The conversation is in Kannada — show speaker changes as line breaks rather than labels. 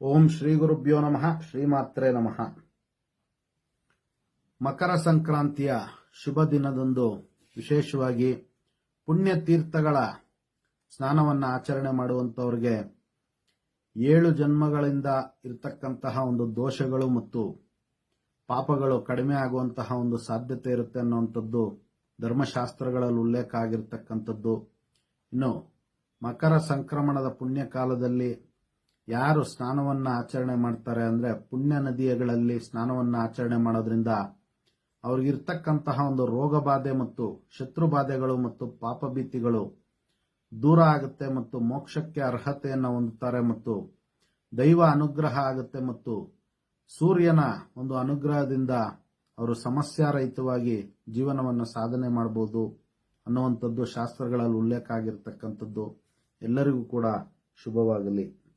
ಓಂ ಶ್ರೀ ಗುರುಭ್ಯೋ ನಮಃ ಶ್ರೀಮಾತ್ರೆ ನಮಃ. ಮಕರ ಸಂಕ್ರಾಂತಿಯ ಶುಭ ದಿನದಂದು ವಿಶೇಷವಾಗಿ ಪುಣ್ಯ ತೀರ್ಥಗಳ ಸ್ನಾನವನ್ನು ಆಚರಣೆ ಮಾಡುವಂಥವ್ರಿಗೆ ಏಳು ಜನ್ಮಗಳಿಂದ ಇರತಕ್ಕಂತಹ ಒಂದು ದೋಷಗಳು ಮತ್ತು ಪಾಪಗಳು ಕಡಿಮೆ ಆಗುವಂತಹ ಒಂದು ಸಾಧ್ಯತೆ ಇರುತ್ತೆ ಅನ್ನುವಂಥದ್ದು ಧರ್ಮಶಾಸ್ತ್ರಗಳಲ್ಲಿ ಉಲ್ಲೇಖ ಆಗಿರ್ತಕ್ಕಂಥದ್ದು. ಇನ್ನು ಮಕರ ಸಂಕ್ರಮಣದ ಪುಣ್ಯ ಕಾಲದಲ್ಲಿ ಯಾರು ಸ್ನಾನವನ್ನ ಆಚರಣೆ ಮಾಡ್ತಾರೆ ಅಂದ್ರೆ ಪುಣ್ಯ ನದಿಯಗಳಲ್ಲಿ ಸ್ನಾನವನ್ನ ಆಚರಣೆ ಮಾಡೋದ್ರಿಂದ ಅವ್ರಿಗಿರ್ತಕ್ಕಂತಹ ಒಂದು ರೋಗ ಬಾಧೆ ಮತ್ತು ಶತ್ರು ಬಾಧೆಗಳು ಮತ್ತು ಪಾಪಭೀತಿಗಳು ದೂರ ಆಗುತ್ತೆ ಮತ್ತು ಮೋಕ್ಷಕ್ಕೆ ಅರ್ಹತೆಯನ್ನು ಹೊಂದುತ್ತಾರೆ ಮತ್ತು ದೈವ ಅನುಗ್ರಹ ಆಗುತ್ತೆ ಮತ್ತು ಸೂರ್ಯನ ಒಂದು ಅನುಗ್ರಹದಿಂದ ಅವರು ಸಮಸ್ಯಾರಹಿತವಾಗಿ ಜೀವನವನ್ನು ಸಾಧನೆ ಮಾಡಬಹುದು ಅನ್ನುವಂಥದ್ದು ಶಾಸ್ತ್ರಗಳಲ್ಲಿ ಉಲ್ಲೇಖ ಆಗಿರತಕ್ಕಂಥದ್ದು. ಎಲ್ಲರಿಗೂ ಕೂಡ ಶುಭವಾಗಲಿ.